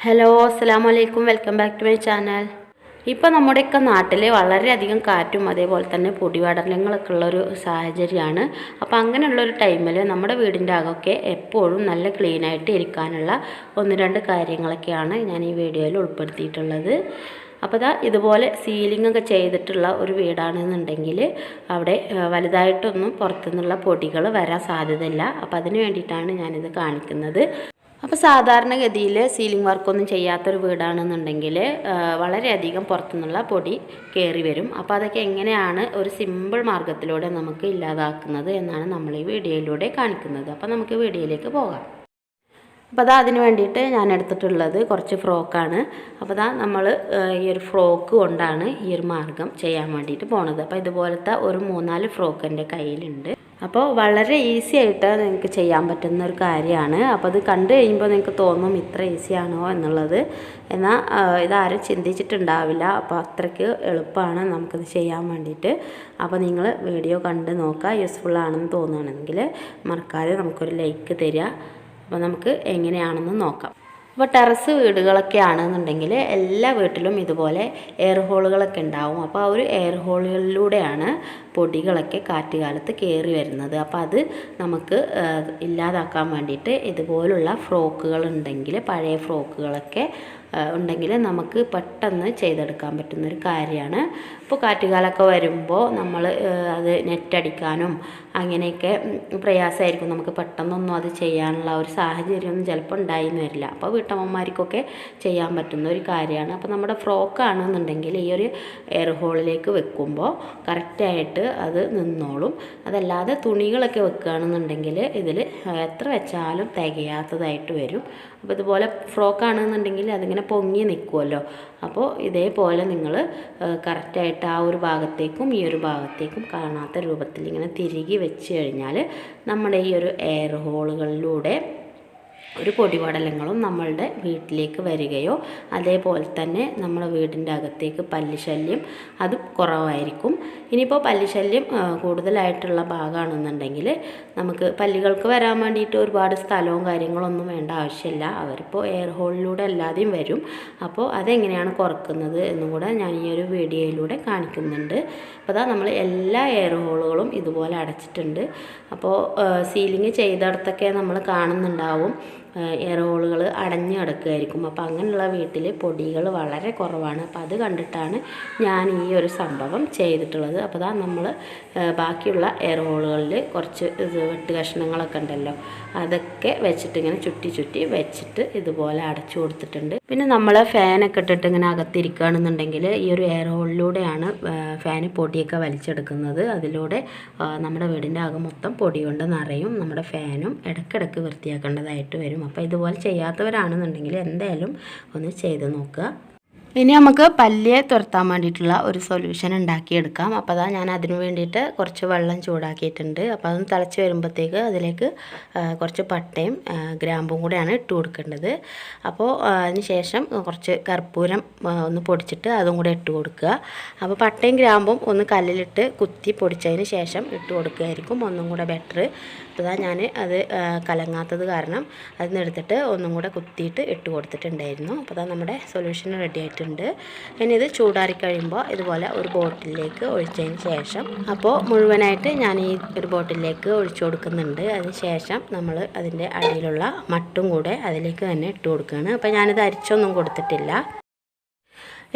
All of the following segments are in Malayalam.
ഹലോ അസ്സാം വലൈക്കും welcome back to my channel ഇപ്പോൾ നമ്മുടെയൊക്കെ നാട്ടിൽ വളരെയധികം കാറ്റും അതേപോലെ തന്നെ പൊടിപടലങ്ങളൊക്കെ ഉള്ളൊരു സാഹചര്യമാണ്. അപ്പോൾ അങ്ങനെയുള്ളൊരു ടൈമിൽ നമ്മുടെ വീടിന്റെ അകമൊക്കെ എപ്പോഴും നല്ല ക്ലീനായിട്ട് ഇരിക്കാനുള്ള ഒന്ന് രണ്ട് കാര്യങ്ങളൊക്കെയാണ് ഞാൻ ഈ വീഡിയോയിൽ ഉൾപ്പെടുത്തിയിട്ടുള്ളത്. അപ്പോൾ ഇതാ ഇതുപോലെ സീലിംഗ് ഒക്കെ ചെയ്തിട്ടുള്ള ഒരു വീടാണെന്നുണ്ടെങ്കിൽ അവിടെ വലുതായിട്ടൊന്നും പുറത്തുനിന്നുള്ള പൊടികൾ വരാൻ സാധ്യതയില്ല. അപ്പോൾ അതിന് വേണ്ടിയിട്ടാണ് ഞാനിത് കാണിക്കുന്നത്. അപ്പോൾ സാധാരണഗതിയിൽ സീലിംഗ് വർക്കൊന്നും ചെയ്യാത്തൊരു വീടാണെന്നുണ്ടെങ്കിൽ വളരെയധികം പുറത്തുനിന്നുള്ള പൊടി കയറി വരും. അപ്പോൾ അതൊക്കെ എങ്ങനെയാണ് ഒരു സിമ്പിൾ മാർഗത്തിലൂടെ നമുക്ക് ഇല്ലാതാക്കുന്നത് എന്നാണ് നമ്മൾ ഈ വീഡിയോയിലൂടെ കാണിക്കുന്നത്. അപ്പോൾ നമുക്ക് വീഡിയോയിലേക്ക് പോകാം. അപ്പോൾ അതാ അതിന് വേണ്ടിയിട്ട് ഞാൻ എടുത്തിട്ടുള്ളത് കുറച്ച് ഫ്രോക്കാണ് അപ്പോൾ അതാ നമ്മൾ ഈ ഒരു ഫ്രോക്ക് കൊണ്ടാണ് ഈ ഒരു മാർഗം ചെയ്യാൻ വേണ്ടിയിട്ട് പോണത്. അപ്പോൾ ഇതുപോലത്തെ ഒരു മൂന്നാൽ ഫ്രോക്ക് എന്റെ കയ്യിലുണ്ട്. അപ്പോൾ വളരെ ഈസി ആയിട്ട് നിങ്ങൾക്ക് ചെയ്യാൻ പറ്റുന്ന ഒരു കാര്യമാണ്. അപ്പോൾ അത് കണ്ടു കഴിയുമ്പോൾ നിങ്ങൾക്ക് തോന്നും ഇത്ര ഈസി ആണോ എന്നുള്ളത്. എന്നാൽ ഇതാരും ചിന്തിച്ചിട്ടുണ്ടാവില്ല. അപ്പോൾ അത്രയ്ക്ക് എളുപ്പമാണ് നമുക്കിത് ചെയ്യാൻ വേണ്ടിയിട്ട്. അപ്പോൾ നിങ്ങൾ വീഡിയോ കണ്ട് നോക്കുക. യൂസ്ഫുൾ ആണെന്ന് തോന്നുകയാണെങ്കിൽ മറക്കാതെ നമുക്കൊരു ലൈക്ക് തരിക. അപ്പോൾ നമുക്ക് എങ്ങനെയാണെന്ന് നോക്കാം. അപ്പോൾ ടെറസ് വീടുകളൊക്കെ ആണെന്നുണ്ടെങ്കിൽ എല്ലാ വീട്ടിലും ഇതുപോലെ എയർ ഹോളുകളൊക്കെ ഉണ്ടാവും. അപ്പോൾ ആ ഒരു എയർ ഹോളുകളിലൂടെയാണ് പൊടികളൊക്കെ കാറ്റുകാലത്ത് കയറി വരുന്നത്. അപ്പോൾ അത് നമുക്ക് ഇല്ലാതാക്കാൻ വേണ്ടിയിട്ട് ഇതുപോലുള്ള ഫ്രോക്കുകൾ ഉണ്ടെങ്കിൽ പഴയ ഫ്രോക്കുകളൊക്കെ ഉണ്ടെങ്കിൽ നമുക്ക് പെട്ടെന്ന് ചെയ്തെടുക്കാൻ പറ്റുന്നൊരു കാര്യമാണ്. ഇപ്പോൾ കാറ്റുകാലമൊക്കെ വരുമ്പോൾ നമ്മൾ അത് നെറ്റടിക്കാനും അങ്ങനെയൊക്കെ പ്രയാസമായിരിക്കും. നമുക്ക് പെട്ടെന്നൊന്നും അത് ചെയ്യാനുള്ള ഒരു സാഹചര്യമൊന്നും ചിലപ്പോൾ ഉണ്ടായിന്ന് വരില്ല. അപ്പോൾ വീട്ടമ്മമാർക്കൊക്കെ ചെയ്യാൻ പറ്റുന്ന ഒരു കാര്യമാണ്. അപ്പോൾ നമ്മുടെ ഫ്രോക്കാണെന്നുണ്ടെങ്കിൽ ഈ ഒരു എയർ ഹോളിലേക്ക് വെക്കുമ്പോൾ കറക്റ്റായിട്ട് അത് നിന്നോളും. അതല്ലാതെ തുണികളൊക്കെ വെക്കുകയാണെന്നുണ്ടെങ്കിൽ ഇതിൽ എത്ര വെച്ചാലും തികയാത്തതായിട്ട് വരും. അപ്പോൾ ഇതുപോലെ ഫ്രോക്കാണെന്നുണ്ടെങ്കിൽ അതിങ്ങനെ പൊങ്ങി നിൽക്കുമല്ലോ അപ്പോൾ ഇതേപോലെ നിങ്ങൾ കറക്റ്റായിട്ട് ആ ഒരു ഭാഗത്തേക്കും ഈ ഒരു ഭാഗത്തേക്കും കാണാത്ത രൂപത്തിൽ ഇങ്ങനെ തിരികെ വെച്ച് കഴിഞ്ഞാൽ നമ്മുടെ ഈ ഒരു എയർ ഹോളുകളിലൂടെ ഒരു പൊടിപടലങ്ങളും നമ്മളുടെ വീട്ടിലേക്ക് വരികയോ അതേപോലെ തന്നെ നമ്മുടെ വീടിന്റെ അകത്തേക്ക് പല്ലിശല്യം അതും കുറവായിരിക്കും. ഇനിയിപ്പോൾ പല്ലിശല്യം കൂടുതലായിട്ടുള്ള ഭാഗമാണെന്നുണ്ടെങ്കിൽ നമുക്ക് പല്ലുകൾക്ക് വരാൻ വേണ്ടിയിട്ട് ഒരുപാട് സ്ഥലവും കാര്യങ്ങളൊന്നും വേണ്ട ആവശ്യമില്ല. അവരിപ്പോൾ എയർ ഹോളിലൂടെ അല്ലാതെയും വരും. അപ്പോൾ അതെങ്ങനെയാണ് കുറക്കുന്നത് എന്നും കൂടെ ഞാൻ ഈ ഒരു വീഡിയോയിലൂടെ കാണിക്കുന്നുണ്ട്. അപ്പോൾ അതാ നമ്മൾ എല്ലാ എയർ ഹോളുകളും ഇതുപോലെ അടച്ചിട്ടുണ്ട്. അപ്പോൾ സീലിംഗ് ചെയ്തിടത്തൊക്കെ നമ്മൾ കാണുന്നുണ്ടാവും. എയർ ഹോളുകൾ അടഞ്ഞു കിടക്കുകയായിരിക്കും അപ്പോൾ അങ്ങനെയുള്ള വീട്ടിൽ പൊടികൾ വളരെ കുറവാണ്. അപ്പോൾ അത് കണ്ടിട്ടാണ് ഞാൻ ഈ ഒരു സംഭവം ചെയ്തിട്ടുള്ളത്. അപ്പോൾ അതാ നമ്മൾ ബാക്കിയുള്ള എയർ ഹോളുകളിൽ കുറച്ച് വെട്ട് കഷ്ണങ്ങളൊക്കെ ഉണ്ടല്ലോ അതൊക്കെ വെച്ചിട്ട് ഇങ്ങനെ ചുറ്റി ചുറ്റി വെച്ചിട്ട് ഇതുപോലെ അടച്ചു കൊടുത്തിട്ടുണ്ട്. പിന്നെ നമ്മൾ ഫാനൊക്കെ ഇട്ടിട്ട് ഇങ്ങനെ അകത്തിരിക്കുകയാണെന്നുണ്ടെങ്കിൽ ഈ ഒരു എയർ ഹോളിലൂടെയാണ് ഫാന് പൊടിയൊക്കെ വലിച്ചെടുക്കുന്നത്. അതിലൂടെ നമ്മുടെ വീടിന്റെ അകം മൊത്തം പൊടി കൊണ്ട് നിറയും. നമ്മുടെ ഫാനും ഇടയ്ക്കിടയ്ക്ക് വൃത്തിയാക്കേണ്ടതായിട്ട് വരും. അപ്പോൾ ഇതുപോലെ ചെയ്യാത്തവരാണെന്നുണ്ടെങ്കിൽ എന്തായാലും ഒന്ന് ചെയ്ത് നോക്കുക. ഇനി നമുക്ക് പല്ലിയെ തുരത്താൻ വേണ്ടിയിട്ടുള്ള ഒരു സൊല്യൂഷൻ ഉണ്ടാക്കിയെടുക്കാം. അപ്പോൾ അതാ ഞാൻ അതിന് വേണ്ടിയിട്ട് കുറച്ച് വെള്ളം ചൂടാക്കിയിട്ടുണ്ട്. അപ്പോൾ അതൊന്ന് തിളച്ച് വരുമ്പോഴത്തേക്ക് അതിലേക്ക് കുറച്ച് പട്ടയും ഗ്രാമ്പും കൂടെയാണ് ഇട്ട് കൊടുക്കേണ്ടത്. അപ്പോൾ അതിന് ശേഷം കുറച്ച് കർപ്പൂരം ഒന്ന് പൊടിച്ചിട്ട് അതും കൂടെ ഇട്ട് കൊടുക്കുക. അപ്പോൾ പട്ടയും ഗ്രാമ്പും ഒന്ന് കല്ലിലിട്ട് കുത്തി പൊടിച്ചതിന് ശേഷം ഇട്ട് കൊടുക്കുകയായിരിക്കും. ഒന്നും കൂടെ ബെറ്റർ അപ്പോൾ ഞാൻ അത് കലങ്ങാത്തത് കാരണം അതിൽ നിന്ന് എടുത്തിട്ട് ഒന്നും കൂടെ കുത്തിയിട്ട് ഇട്ട് കൊടുത്തിട്ടുണ്ടായിരുന്നു. അപ്പോൾ അതാ നമ്മുടെ സൊല്യൂഷൻ റെഡി ആയിട്ടുണ്ട്. ഇനി ഇത് ചൂടാറി കഴിയുമ്പോൾ ഇതുപോലെ ഒരു ബോട്ടിലേക്ക് ഒഴിച്ചതിന് ശേഷം അപ്പോൾ മുഴുവനായിട്ട് ഞാൻ ഈ ഒരു ബോട്ടിലേക്ക് ഒഴിച്ചു കൊടുക്കുന്നുണ്ട്. അതിന് ശേഷം നമ്മൾ അതിന്റെ അടിയിലുള്ള മട്ടും കൂടെ അതിലേക്ക് തന്നെ ഇട്ട് കൊടുക്കുകയാണ്. അപ്പോൾ ഞാനിത് അരിച്ചൊന്നും കൊടുത്തിട്ടില്ല.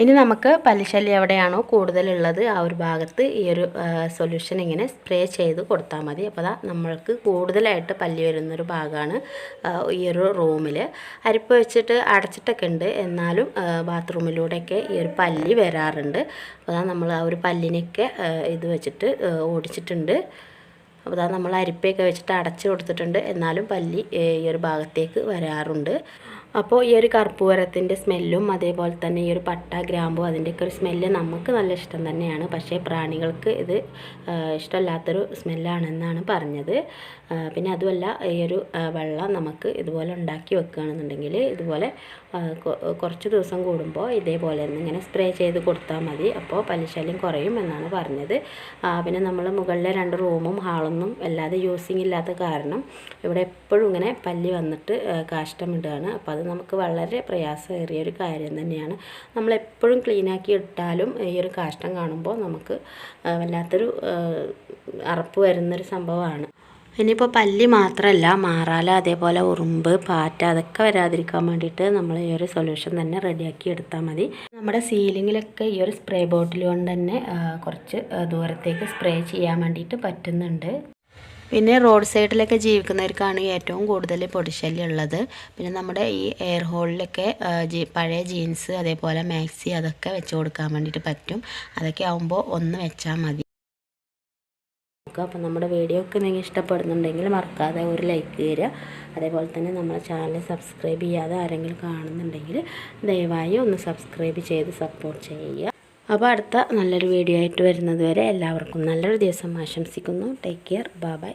ഇനി നമുക്ക് പല്ലിശല്യം എവിടെയാണോ കൂടുതലുള്ളത് ആ ഒരു ഭാഗത്ത് ഈ ഒരു സൊല്യൂഷൻ ഇങ്ങനെ സ്പ്രേ ചെയ്ത് കൊടുത്താൽ മതി. അപ്പോൾ അതാ നമ്മൾക്ക് കൂടുതലായിട്ട് പല്ലി വരുന്നൊരു ഭാഗമാണ് ഈ ഒരു റൂമിൽ അരിപ്പ് വെച്ചിട്ട് അടച്ചിട്ടൊക്കെ ഉണ്ട്. എന്നാലും ബാത്റൂമിലൂടെയൊക്കെ ഈ ഒരു പല്ലി വരാറുണ്ട്. അപ്പോൾ അതാ നമ്മൾ ആ ഒരു പല്ലിനൊക്കെ ഇത് വെച്ചിട്ട് ഓടിച്ചിട്ടുണ്ട്. അപ്പോൾ അതാ നമ്മൾ അരിപ്പയൊക്കെ വെച്ചിട്ട് അടച്ചു കൊടുത്തിട്ടുണ്ട്. എന്നാലും പല്ലി ഈ ഒരു ഭാഗത്തേക്ക് വരാറുണ്ട്. അപ്പോൾ ഈ ഒരു കർപ്പൂരത്തിന്റെ സ്മെല്ലും അതേപോലെ തന്നെ ഈ ഒരു പട്ട ഗ്രാമ്പു അതിന്റെയൊക്കെ ഒരു സ്മെല്ല് നമുക്ക് നല്ല ഇഷ്ടം തന്നെയാണ്. പക്ഷേ പ്രാണികൾക്ക് ഇത് ഇഷ്ടമല്ലാത്തൊരു സ്മെല്ലാണെന്നാണ് പറഞ്ഞത്. പിന്നെ അതുമല്ല ഈ ഒരു വെള്ളം നമുക്ക് ഇതുപോലെ ഉണ്ടാക്കി വെക്കുകയാണെന്നുണ്ടെങ്കിൽ ഇതുപോലെ കുറച്ച് ദിവസം കൂടുമ്പോൾ ഇതേപോലെ ഒന്ന് ഇങ്ങനെ സ്പ്രേ ചെയ്ത് കൊടുത്താൽ മതി. അപ്പോൾ പലിശല്യം കുറയും എന്നാണ് പറഞ്ഞത്. പിന്നെ നമ്മൾ മുകളിലെ രണ്ട് റൂമും ഹാളൊന്നും വല്ലാതെ യൂസിങ് ഇല്ലാത്ത കാരണം ഇവിടെ എപ്പോഴും ഇങ്ങനെ പല്ലി വന്നിട്ട് കാഷ്ടമിടുകയാണ്. അപ്പോൾ അത് നമുക്ക് വളരെ പ്രയാസമേറിയ ഒരു കാര്യം തന്നെയാണ്. നമ്മളെപ്പോഴും ക്ലീനാക്കി ഇട്ടാലും ഈ ഒരു കാഷ്ടം കാണുമ്പോൾ നമുക്ക് വല്ലാത്തൊരു അറപ്പ് വരുന്നൊരു സംഭവമാണ്. ഇനിയിപ്പോൾ പല്ലി മാത്രമല്ല മാറാല അതേപോലെ ഉറുമ്പ് പാറ്റ അതൊക്കെ വരാതിരിക്കാൻ വേണ്ടിയിട്ട് നമ്മൾ ഈ ഒരു സൊല്യൂഷൻ തന്നെ റെഡിയാക്കി എടുത്താൽ മതി. നമ്മുടെ സീലിങ്ങിലൊക്കെ ഈ ഒരു സ്പ്രേ ബോട്ടിൽ കൊണ്ട് തന്നെ കുറച്ച് ദൂരത്തേക്ക് സ്പ്രേ ചെയ്യാൻ വേണ്ടിയിട്ട് പറ്റുന്നുണ്ട്. പിന്നെ റോഡ് സൈഡിലൊക്കെ ജീവിക്കുന്നവർക്കാണ് ഏറ്റവും കൂടുതൽ പൊടിശല്യം ഉള്ളത്. പിന്നെ നമ്മുടെ ഈ എയർ ഹോളിലൊക്കെ പഴയ ജീൻസ് അതേപോലെ മാക്സി അതൊക്കെ വെച്ച് കൊടുക്കാൻ വേണ്ടിയിട്ട് പറ്റും. അതൊക്കെ ആകുമ്പോൾ ഒന്ന് വെച്ചാൽ മതി. അപ്പോൾ നമ്മുടെ വീഡിയോ ഒക്കെ നിങ്ങൾ ഇഷ്ടപ്പെടുന്നുണ്ടെങ്കിൽ മറക്കാതെ ഒരു ലൈക്ക് തരിക. അതേപോലെ തന്നെ നമ്മുടെ ചാനൽ സബ്സ്ക്രൈബ് ചെയ്യാതെ ആരെങ്കിലും കാണുന്നുണ്ടെങ്കിൽ ദയവായി ഒന്ന് സബ്സ്ക്രൈബ് ചെയ്ത് സപ്പോർട്ട് ചെയ്യുക. അപ്പോൾ അടുത്ത നല്ലൊരു വീഡിയോ ആയിട്ട് വരുന്നത് വരെ എല്ലാവർക്കും നല്ലൊരു ദിവസം ആശംസിക്കുന്നു. Take care bye